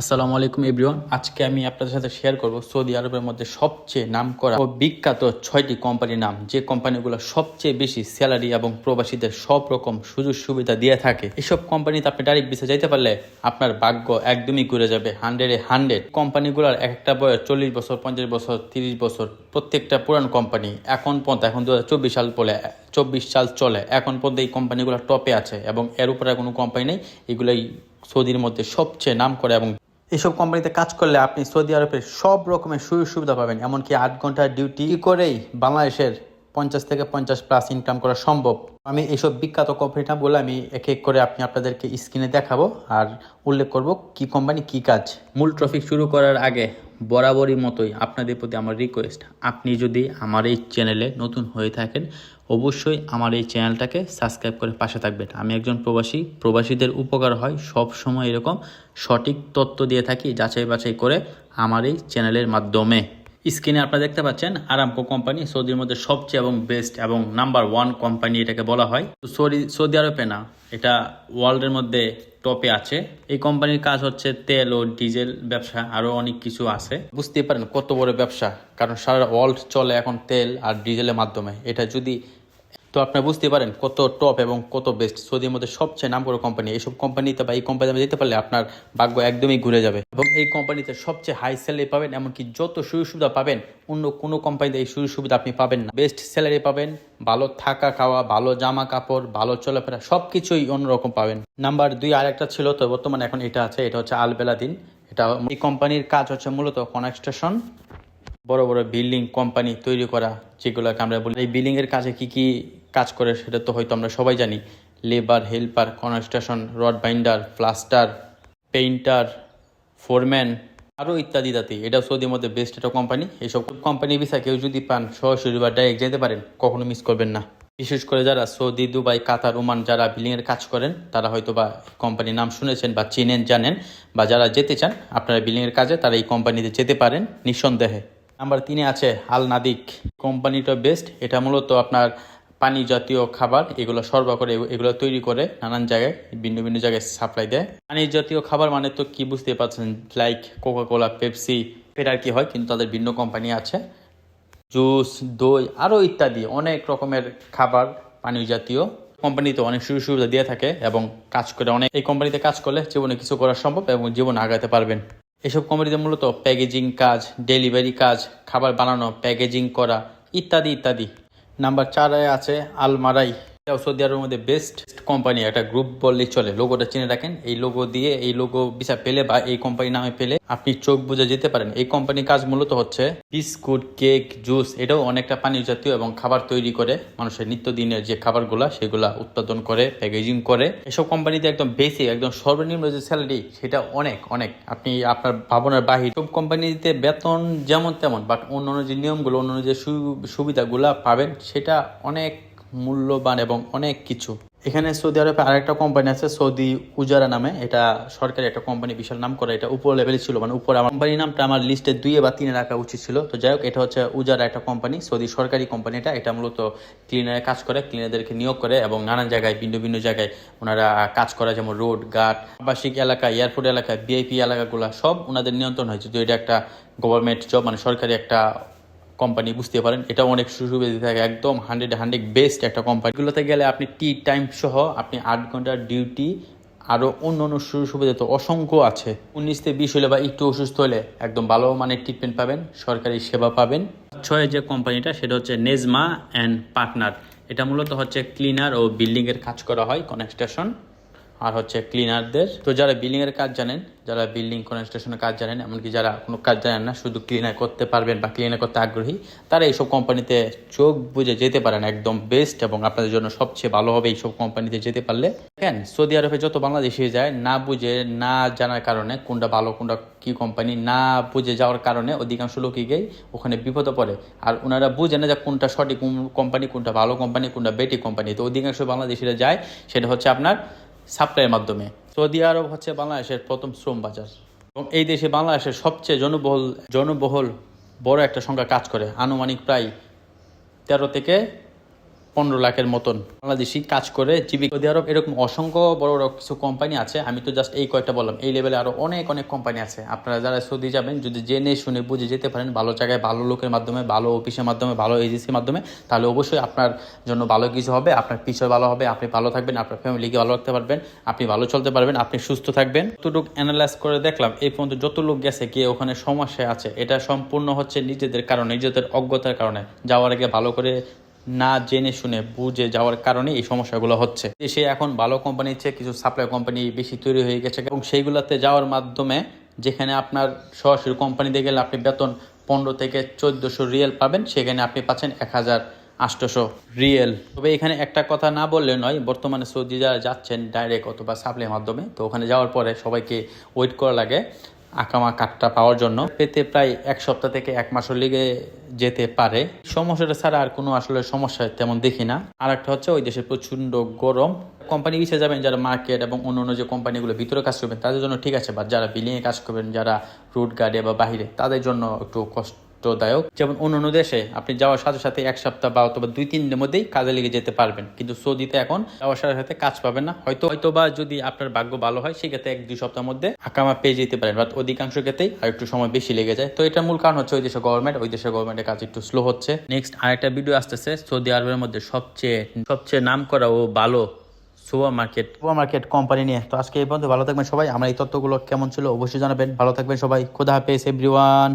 আসসালামু আলাইকুম এভরিওয়ান আজকে আমি আপনাদের সাথে শেয়ার করব সৌদি আরবের মধ্যে সবচেয়ে নামকরা ও বিখ্যাত ছয়টি কোম্পানির নাম। যে কোম্পানিগুলো সবচেয়ে বেশি স্যালারি এবং প্রবাসীদের সব রকম সুযোগ সুবিধা দিয়ে থাকে। এসব কোম্পানিতে আপনি ডাইরেক্ট বিসে যাইতে পারলে আপনার ভাগ্য একদমই ঘুরে যাবে হান্ড্রেডে হান্ড্রেড কোম্পানিগুলোর এক একটা বয়স চল্লিশ বছর, পঞ্চাশ বছর, তিরিশ বছর, প্রত্যেকটা পুরান কোম্পানি এখন পর্যন্ত, এখন দু হাজার চব্বিশ সাল বলে, চব্বিশ সাল চলে। এখন পর্যন্ত এই কোম্পানিগুলো টপে আছে এবং এর উপরে কোনো কোম্পানি নেই। এগুলোই সৌদির মধ্যে সবচেয়ে নাম করে এবং এইসব কোম্পানিতে কাজ করলে আপনি সৌদি আরবের সব রকমের সুযোগ সুবিধা পাবেন। এমনকি আট ঘণ্টার ডিউটি করেই বাংলাদেশের পঞ্চাশ থেকে পঞ্চাশ প্লাস ইনকাম করা সম্ভব। আমি এইসব বিখ্যাত কোম্পানিটা বলে আমি এক এক করে আপনি আপনাদেরকে স্ক্রিনে দেখাবো আর উল্লেখ করব কি কোম্পানি কি কাজ। মূল ট্রফিক শুরু করার আগে বরাবরই মতোই আপনাদের প্রতি আমার রিকোয়েস্ট আপনি যদি আমার এই চ্যানেলে নতুন হয়ে থাকেন, অবশ্যই আমার এই চ্যানেলটাকে সাবস্ক্রাইব করে পাশে থাকবেন। আমি একজন প্রবাসী, প্রবাসীদের উপকার হয় সব সময় এরকম সঠিক তথ্য দিয়ে থাকি যাচাই বাছাই করে আমার এই চ্যানেলের মাধ্যমে। স্ক্রিনে আপনারা দেখতে পাচ্ছেন আরামকো কোম্পানি সৌদির মধ্যে সবচেয়ে এবং বেস্ট এবং নাম্বার ওয়ান কোম্পানি এটাকে বলা হয়। তো সৌদি সৌদি আরবে না, এটা ওয়ার্ল্ডের মধ্যে টপে আছে। এই কোম্পানির কাজ হচ্ছে তেল ও ডিজেল ব্যবসা আরও অনেক কিছু আছে। বুঝতে পারেন কত বড় ব্যবসা, কারণ সারা ওয়ার্ল্ড চলে এখন তেল আর ডিজেলের মাধ্যমে। এটা যদি তো আপনারা বুঝতে পারেন কত টপ এবং কত বেস্ট সৌদির মধ্যে সবচেয়ে নাম করা কোম্পানি এইসব কোম্পানিতে বা এই কোম্পানিতে যেতে পারলে আপনার ভাগ্য একদমই ঘুরে যাবে। এবং এই কোম্পানিতে সবচেয়ে হাই স্যালারি পাবেন, এমনকি যত সুযোগ সুবিধা পাবেন, অন্য কোনো কোম্পানিতে এই সুযোগ সুবিধা আপনি পাবেন না। বেস্ট স্যালারি পাবেন, ভালো থাকা খাওয়া, ভালো জামা কাপড়, ভালো চলাফেরা সব কিছুই অন্যরকম পাবেন। নাম্বার দুই আরেকটা ছিল তো বর্তমানে এখন এটা আছে, এটা হচ্ছে আলবেলাদিন এটা এই কোম্পানির কাজ হচ্ছে মূলত কনস্ট্রাকশন বড় বড় বিল্ডিং কোম্পানি তৈরি করা, যেগুলোকে আমরা বলি, এই বিল্ডিং এর কাজে কি কি কাজ করে সেটা তো হয়তো আমরা সবাই জানি। Labour helper construction rod binder plaster painter foreman আরও ইত্যাদি ইত্যাদি এটা সৌদির মধ্যে বেস্ট একটা কোম্পানি এইসব কোম্পানি ভিসা কেউ যদি পান, সরাসরি বা ডাইরেক্ট যেতে পারেন, কখনো মিস করবেন না। বিশেষ করে যারা সৌদি, দুবাই, কাতার, ওমান যারা বিল্ডিংয়ের কাজ করেন, তারা হয়তো বা কোম্পানির নাম শুনেছেন বা চিনেন, জানেন, বা যারা যেতে চান, আপনারা বিল্ডিংয়ের কাজে তারা এই কোম্পানিতে যেতে পারেন, নিঃসন্দেহে। নাম্বার তিনে আছে আল নাদিক। কোম্পানিটা বেস্ট এটা মূলত আপনার পানি জাতীয় খাবার, এগুলো সরবরাহ করে, এগুলো তৈরি করে নানান জায়গায়, ভিন্ন ভিন্ন জায়গায় সাপ্লাই দেয়। পানি জাতীয় খাবার মানে তো কি বুঝতে পারছেন? লাইক কোকা কোলা পেপসি আর কি হয়, কিন্তু তাদের ভিন্ন কোম্পানি আছে। জুস দই আরও ইত্যাদি, অনেক রকমের খাবার পানীয় জাতীয়। কোম্পানিতে অনেক সুযোগ সুবিধা দিয়ে থাকে এবং কাজ করে অনেক, এই কোম্পানিতে কাজ করলে জীবনে কিছু করা সম্ভব এবং জীবন আগাতে পারবেন। এসব কোম্পানিতে মূলত প্যাকেজিং কাজ ডেলিভারি কাজ, খাবার বানানো প্যাকেজিং করা, ইত্যাদি ইত্যাদি। নাম্বার চারে আছে আলমারাই। এটাও সৌদি আরবের মধ্যে বেস্ট কোম্পানি একটা গ্রুপ বললেই চলে। লোগোটা চিনে রাখেন। এই লোগো দিয়ে, এই লোগো ভিসা পেলে বা এই কোম্পানি নামে পেলে আপনি চোখ বুঝে যেতে পারেন। এই কোম্পানির কাজ মূলত হচ্ছে বিস্কুট, কেক, জুস, এটাও অনেকটা পানীয় জাতীয় এবং খাবার তৈরি করে। মানুষের নিত্যদিনের যে খাবারগুলা, সেগুলা উৎপাদন করে প্যাকেজিং করে। এসব কোম্পানিতে একদম বেসিক একদম সর্বনিম্ন যে স্যালারি সেটা অনেক অনেক। আপনি আপনার ভাবনার বাহির। সব কোম্পানিতে বেতন যেমন তেমন বাট অন্যান্য যে নিয়মগুলো অন্য যে সুবিধাগুলা পাবেন, সেটা অনেক মূল্যবান এবং অনেক কিছু। এখানে সৌদি আরবে আরেকটা কোম্পানি আছে, সৌদি উজারা নামে। এটা সরকারি একটা কোম্পানি বিশাল নাম করে এটা উপর লেভেলে ছিল মানে উপরে আমার কোম্পানির নামটা আমার লিস্টে দুই বা তিনে রাখা উচিত ছিল। তো যাই হোক, এটা হচ্ছে উজারা একটা কোম্পানি সৌদি সরকারি কোম্পানি এটা। এটা মূলত ক্লিনারে কাজ করে ক্লিনারদেরকে নিয়োগ করে এবং নানান জায়গায়, ভিন্ন ভিন্ন জায়গায় ওনারা কাজ করে, যেমন রোড, ঘাট, আবাসিক এলাকা, এয়ারপোর্ট এলাকা বিআইপি এলাকাগুলো, সব ওনাদের নিয়ন্ত্রণ হয়। যেহেতু এটা একটা গভর্নমেন্ট জব মানে সরকারি একটা কোম্পানি বুঝতে পারেন? এটা অনেক সুবিধা থাকে, একদম হান্ড্রেড হান্ড্রেড বেস্ট একটা কোম্পানিগুলোতে গেলে আপনি টি টাইম সহ আপনি আট ঘণ্টার ডিউটি আরও অন্য অন্য সুযোগ সুবিধা তো অসংখ্য আছে। উনিশ থেকে বিশ হলে বা একটু অসুস্থ হলে একদম ভালো মানের ট্রিটমেন্ট পাবেন, সরকারি সেবা পাবেন। ছয় যে কোম্পানিটা সেটা হচ্ছে নেজমা অ্যান্ড পার্টনার এটা মূলত হচ্ছে ক্লিনার ও বিল্ডিংয়ের কাজ করা হয় কনস্ট্রাকশন আর হচ্ছে ক্লিনারদের তো যারা বিল্ডিং এর কাজ জানেন, যারা বিল্ডিং কনস্ট্রাকশনের কাজ জানেন, এমনকি যারা কোনো কাজ জানেন না, শুধু ক্লিনার করতে পারবেন বা ক্লিনার করতে আগ্রহী, তারা এইসব কোম্পানিতে চোখ বুঝে যেতে পারেন একদম বেস্ট এবং আপনাদের জন্য সবচেয়ে ভালো হবে এইসব কোম্পানিতে যেতে পারলে। কেন সৌদি আরবে যত বাংলাদেশি যায়, না বুঝে, না জানার কারণে, কোনটা ভালো, কোনটা কি কোম্পানি না বুঝে যাওয়ার কারণে অধিকাংশ লোকই গিয়ে ওখানে বিপদে পড়ে। আর ওনারা বুঝে না যে কোনটা সঠিক কোম্পানি কোনটা ভালো কোম্পানি কোনটা বেটি কোম্পানি তো অধিকাংশ বাংলাদেশিরা যায়, সেটা হচ্ছে আপনার সাপ্লাইয়ের মাধ্যমে। সৌদি আরব হচ্ছে বাংলাদেশের প্রথম শ্রম বাজার। এবং এই দেশে বাংলাদেশের সবচেয়ে জনবহুল জনবহুল বড় একটা সংখ্যা কাজ করে। আনুমানিক প্রায় তেরো থেকে পনেরো লাখের মতন বাংলাদেশি কাজ করে জীবিকা। সৌদি আরব এরকম অসংখ্য বড় বড় কিছু কোম্পানি আছে। আমি তো জাস্ট এই কয়েকটা বললাম। এই লেভেলে আরও অনেক অনেক কোম্পানি আছে। আপনারা যারা সৌদি যাবেন, যদি জেনে শুনে বুঝে যেতে পারেন, ভালো জায়গায়, ভালো লোকের মাধ্যমে, ভালো অফিসের মাধ্যমে, ভালো এজেন্সির মাধ্যমে, তাহলে অবশ্যই আপনার জন্য ভালো কিছু হবে, আপনার পিছনে ভালো হবে, আপনি ভালো থাকবেন, আপনার ফ্যামিলিকে ভালো রাখতে পারবেন, আপনি ভালো চলতে পারবেন, আপনি সুস্থ থাকবেন। যতটুকু অ্যানালাইজ করে দেখলাম, এই পর্যন্ত যত লোক গেছে গিয়ে ওখানে সমস্যায় আছে, এটা সম্পূর্ণ হচ্ছে নিজেদের কারণে, নিজেদের অজ্ঞতার কারণে। যাওয়ার আগে ভালো করে না জেনে শুনে বুঝে যাওয়ার কারণে এই সমস্যাগুলো হচ্ছে। দেশে এখন ভালো কোম্পানির চেয়ে কিছু সাপ্লাই কোম্পানি বেশি তৈরি হয়ে গেছে এবং সেইগুলোতে যাওয়ার মাধ্যমে যেখানে আপনার সরাসরি কোম্পানিতে গেলে আপনি বেতন পনেরো থেকে চোদ্দোশো রিয়েল পাবেন, সেখানে আপনি পাচ্ছেন এক হাজার আটশোশো রিয়েল। তবে এখানে একটা কথা না বললে নয়, বর্তমানে সৌদি যারা যাচ্ছেন ডাইরেক্ট অথবা সাপ্লাইয়ের মাধ্যমে, তো ওখানে যাওয়ার পরে সবাইকে ওয়েট করা লাগে। আকামা কাঠটা পাওয়ার জন্য। পেতে প্রায় এক সপ্তাহ থেকে এক মাসের লেগে যেতে পারে। সমস্যাটা ছাড়া আর কোনো আসলে সমস্যা তেমন দেখি না। আর একটা হচ্ছে ওই দেশে প্রচণ্ড গরম। কোম্পানি পিছিয়ে যাবেন যারা মার্কেট এবং অন্য অন্য যে কোম্পানিগুলো ভিতরে কাজ করবেন, তাদের জন্য ঠিক আছে। বা যারা বিলিংয়ে কাজ করবেন, যারা রুট গার্ডে বা বাহিরে, তাদের জন্য একটু কষ্টদায়ক যেমন অন্য অন্য দেশে আপনি যাওয়ার সাথে সাথে এক সপ্তাহ বা অথবা দুই, তিন দিনের মধ্যেই কাজে লেগে যেতে পারবেন। কিন্তু সৌদিতে এখন যাওয়ার সাথে সাথে কাজ পাবেন না। হয়তো হয়তো বা যদি আপনার ভাগ্য ভালো হয়, সেক্ষেত্রে এক, দুই সপ্তাহের মধ্যে আকামা পেয়ে যেতে পারেন। বাট অধিকাংশ ক্ষেত্রেই আর একটু সময় বেশি লেগে যায়। তো এটার মূল কারণ হচ্ছে ওই দেশের গভর্নমেন্ট ওই দেশের গভর্নমেন্টের কাজ একটু স্লো হচ্ছে। নেক্সট আরেকটা ভিডিও আসতেছে সৌদি আরবের মধ্যে সবচেয়ে সবচেয়ে নাম করা ও ভালো supermarket. Supermarket company নিয়ে। তো আজকে এই পর্যন্ত। ভালো থাকবেন সবাই। আমার এই তথ্যগুলো কেমন ছিল অবশ্যই জানাবেন। ভালো থাকবেন সবাই। খোদা হাফেজ এভরিওয়ান